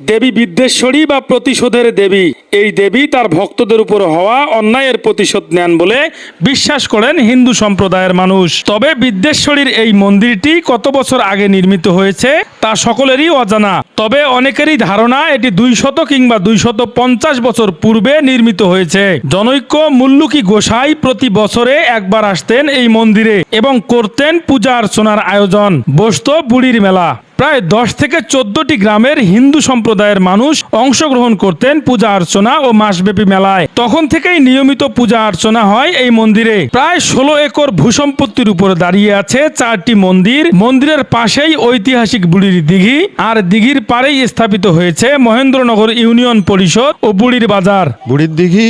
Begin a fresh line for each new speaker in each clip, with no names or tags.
দেবী বিদ্যেশ্বরী বা প্রতিশোধের দেবী। এই দেবী তার ভক্তদের উপর হওয়া অন্যায়ের প্রতিশোধ নেন বলে বিশ্বাস করেন হিন্দু সম্প্রদায়ের মানুষ। তবে বিদ্যেশ্বরীর এই মন্দিরটি কত বছর আগে নির্মিত হয়েছে তা সকলেরই অজানা। তবে অনেকেরই ধারণা এটি দুইশত কিংবা দুইশত পঞ্চাশ বছর পূর্বে নির্মিত হয়েছে। জনৈক্য মুল্লুকি গোসাই প্রতি বছরে একবার আসতেন এই মন্দিরে এবং করতেন পূজা অর্চনার আয়োজন। বসত বুড়ির মেলা। প্রায় দশ থেকে চোদ্দটি গ্রামের হিন্দু সম্প্রদায়ের মানুষ অংশগ্রহণ করতেন পূজা অর্চনা ও মাসব্যাপী মেলায়। তখন থেকেই নিয়মিত পূজা অর্চনা হয় এই মন্দিরে। প্রায় ষোলো একর ভূসম্পত্তির উপর দাঁড়িয়ে আছে চারটি মন্দির। মন্দিরের পাশেই ঐতিহাসিক বুড়ির দিঘি, আর দিঘির পাড়েই স্থাপিত হয়েছে মহেন্দ্রনগর ইউনিয়ন পরিষদ ও বুড়ির বাজার।
বুড়ির দিঘি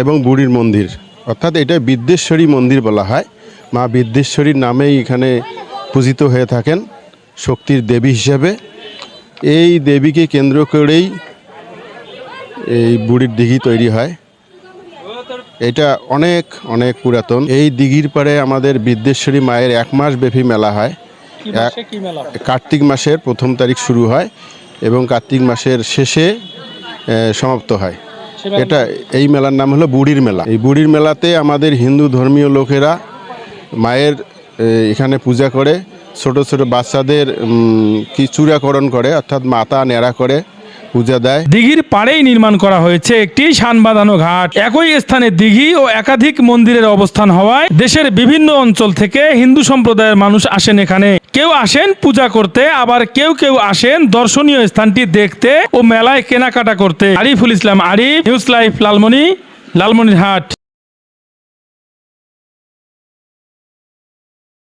এবং বুড়ির মন্দির, অর্থাৎ এটা বিদ্যেশ্বরী মন্দির বলা হয়। মা বিদ্যেশ্বরীর নামেই এখানে পূজিত হয়ে থাকেন। শক্তির দেবী হিসেবে। এই দেবীকে কেন্দ্র করেই এই বুড়ির দিঘি তৈরি হয়। এটা অনেক অনেক পুরাতন। এই দিঘির পাড়ে আমাদের বিদ্যেশ্বরী মায়ের এক মাস ব্যাপী মেলা হয়। কার্তিক মাসের প্রথম তারিখ শুরু হয় এবং কার্তিক মাসের শেষে সমাপ্ত হয়। এটা এই মেলার নাম হলো বুড়ির মেলা। এই বুড়ির মেলাতে আমাদের হিন্দু ধর্মীয় লোকেরা মায়ের এখানে পূজা করে। ছোট ছোট বাচ্চাদের কি চূড়াকরণ করে, অর্থাৎ মাথা নেড়া করে পূজা দেয়।
দিঘির পাড়েই নির্মাণ করা হয়েছে একটি শান বাঁধানো ঘাট। একই স্থানে দিঘি ও একাধিক মন্দিরের অবস্থান হওয়ায় দেশের বিভিন্ন অঞ্চল থেকে হিন্দু সম্প্রদায়ের মানুষ আসেন এখানে। কেউ আসেন পূজা করতে, আবার কেউ কেউ আসেন দর্শনীয় স্থানটি দেখতে ও মেলায় কেনাকাটা করতে। Ariful Islam, Arif, news life, Lalmoni, Lalmonirhat.